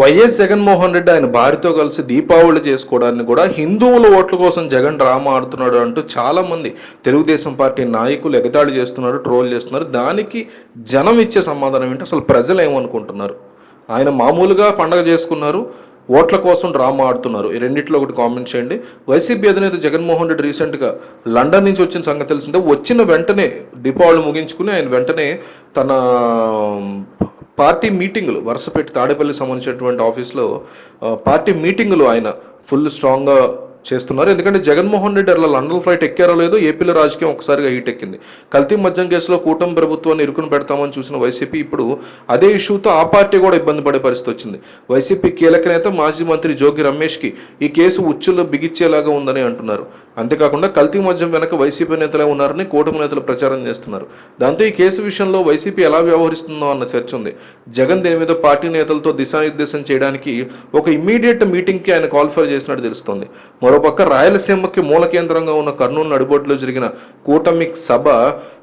YS Jaganmohan Reddy ఆయన భార్యతో కలిసి దీపావళి చేసుకోవడాన్ని కూడా హిందువుల ఓట్ల కోసం జగన్ డ్రామా ఆడుతున్నాడు అంటూ చాలా మంది తెలుగుదేశం పార్టీ నాయకులు ఎగతాళి చేస్తున్నారు ట్రోల్ చేస్తున్నారు. దానికి జనం ఇచ్చే సమాధానం ఏంటి? అసలు ప్రజలు ఏమనుకుంటున్నారు? ఆయన మామూలుగా పండగ చేసుకున్నారు ఓట్ల కోసం డ్రామా ఆడుతున్నారు. ఈ రెండిట్లో ఒకటి కామెంట్ చేయండి. వైసీపీ అధినేత జగన్మోహన్ రెడ్డి రీసెంట్గా లండన్ నుంచి వచ్చిన సంగతి తెలిసిందే. వచ్చిన వెంటనే దీపావళి ముగించుకుని ఆయన వెంటనే తన పార్టీ మీటింగులు వరుసపెట్టి తాడేపల్లి సంబంధించినటువంటి ఆఫీస్లో పార్టీ మీటింగులు ఆయన ఫుల్ స్ట్రాంగ్గా చేస్తున్నారు. ఎందుకంటే జగన్మోహన్ రెడ్డి అలా లండన్ ఫ్లైట్ ఎక్కారో లేదో ఏపీలో రాజకీయం ఒకసారిగా హీట్ ఎక్కింది. కల్తీ మద్యం కేసులో కూటమి ప్రభుత్వాన్ని ఇరుకును పెడతామని చూసిన వైసీపీ ఇప్పుడు అదే ఇష్యూతో ఆ పార్టీ కూడా ఇబ్బంది పడే పరిస్థితి వచ్చింది. వైసీపీ కీలక నేత మాజీ మంత్రి జోగి రమేష్కి ఈ కేసు ఉచ్చులో బిగిచ్చేలాగా ఉందని అంటున్నారు. అంతేకాకుండా కల్తీ మద్యం వెనక వైసీపీ నేతలే ఉన్నారని కూటమి నేతలు ప్రచారం చేస్తున్నారు. దాంతో ఈ కేసు విషయంలో వైసీపీ ఎలా వ్యవహరిస్తుందో అన్న చర్చ ఉంది. జగన్ దీని మీద పార్టీ నేతలతో దిశానిర్దేశం చేయడానికి ఒక ఇమ్మీడియట్ మీటింగ్కి ఆయన కాల్ఫర్ చేసినట్టు తెలుస్తోంది. మరోపక్క రాయలసీమకి మూల కేంద్రంగా ఉన్న కర్నూలు నడిబొడ్లో జరిగిన కూటమి సభ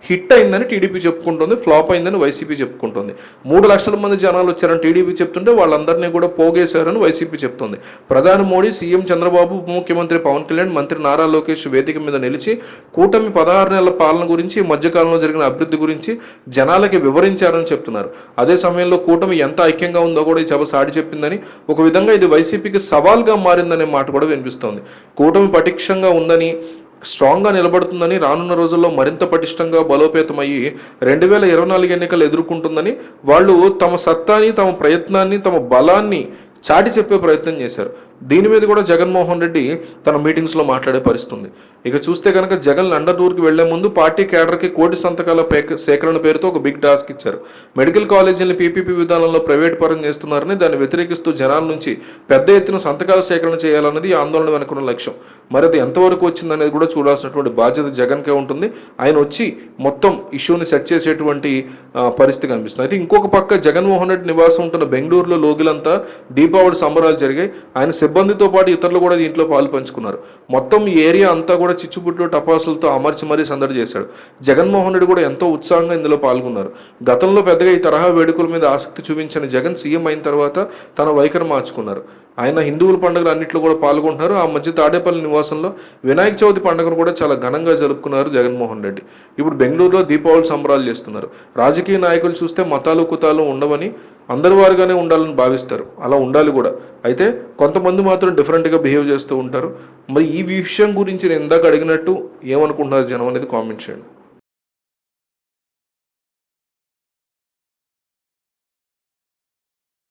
హిట్ అయిందని టీడీపీ చెప్పుకుంటుంది ఫ్లాప్ అయిందని వైసీపీ చెప్పుకుంటుంది. మూడు లక్షల మంది జనాలు వచ్చారని టీడీపీ చెప్తుంటే వాళ్ళందరినీ కూడా పోగేశారని వైసీపీ చెప్తుంది. ప్రధాని మోడీ సీఎం చంద్రబాబు ఉప ముఖ్యమంత్రి పవన్ కళ్యాణ్ మంత్రి నారా లోకేష్ వేదిక మీద నిలిచి కూటమి పదహారు నెలల పాలన గురించి మధ్యకాలంలో జరిగిన అభివృద్ధి గురించి జనాలకి వివరించారని చెప్తున్నారు. అదే సమయంలో కూటమి ఎంత ఐక్యంగా ఉందో కూడా ఈ సభ సాటి చెప్పిందని ఒక విధంగా ఇది వైసీపీకి సవాల్గా మారిందనే మాట కూడా వినిపిస్తోంది. కూటమి పటిష్టంగా ఉందని స్ట్రాంగ్గా నిలబడుతుందని రానున్న రోజుల్లో మరింత పటిష్టంగా బలోపేతమయ్యి రెండు వేల ఇరవై నాలుగు ఎన్నికలు ఎదుర్కొంటుందని వాళ్ళు తమ సత్తాని తమ ప్రయత్నాన్ని తమ బలాన్ని చాటి చెప్పే ప్రయత్నం చేశారు. దీని మీద కూడా జగన్మోహన్ రెడ్డి తన మీటింగ్స్లో మాట్లాడే పరిస్థితి ఉంది. ఇక చూస్తే కనుక జగన్ లండన్ టూర్కి వెళ్ళే ముందు పార్టీ కేడర్కి కోటి సంతకాల సేకరణ పేరుతో ఒక బిగ్ టాస్క్ ఇచ్చారు. మెడికల్ కాలేజీని పీపీపీ విధానంలో ప్రైవేట్ పరం చేస్తున్నారని దాన్ని వ్యతిరేకిస్తూ జనాల నుంచి పెద్ద ఎత్తున సంతకాల సేకరణ చేయాలన్నది ఆందోళన వెనుకున్న లక్ష్యం. మరి అది ఎంతవరకు వచ్చిందనేది కూడా చూడాల్సినటువంటి బాధ్యత జగన్కే ఉంటుంది. ఆయన వచ్చి మొత్తం ఇష్యూని సెట్ చేసేటువంటి పరిస్థితి కనిపిస్తుంది. అయితే ఇంకొక పక్క జగన్మోహన్ రెడ్డి నివాసం ఉంటున్న బెంగళూరులో లోగిలంతా దీపావళి సంబరాలు జరిగాయి. ఆయన సిబ్బందితో పాటు ఇతరులు కూడా దీంట్లో పాలు పంచుకున్నారు. మొత్తం ఏరియా అంతా కూడా చిచ్చుపుట్లు టపాసులతో అమర్చి మరీ సందడి చేశాడు. జగన్మోహన్ రెడ్డి కూడా ఎంతో ఉత్సాహంగా ఇందులో పాల్గొన్నారు. గతంలో పెద్దగా ఈ తరహా వేడుకల మీద ఆసక్తి చూపించిన జగన్ సీఎం అయిన తర్వాత తన వైఖరి మార్చుకున్నారు. ఆయన హిందువుల పండుగలు అన్నింటిలో కూడా పాల్గొంటున్నారు. ఆ మధ్య తాడేపల్లి నివాసంలో వినాయక చవితి పండుగను కూడా చాలా ఘనంగా జరుపుకున్నారు జగన్మోహన్ రెడ్డి. ఇప్పుడు బెంగళూరులో దీపావళి సంబరాలు చేస్తున్నారు. రాజకీయ నాయకులు చూస్తే మతాలు కుతాలు ఉండవని అందరి వారుగానే ఉండాలని భావిస్తారు. అలా ఉండాలి కూడా. అయితే కొంతమంది మాత్రం డిఫరెంట్గా బిహేవ్ చేస్తూ ఉంటారు. మరి ఈ విషయం గురించి నేను ఇందాక అడిగినట్టు ఏమనుకుంటున్నారు జనం అనేది కామెంట్ చేయండి.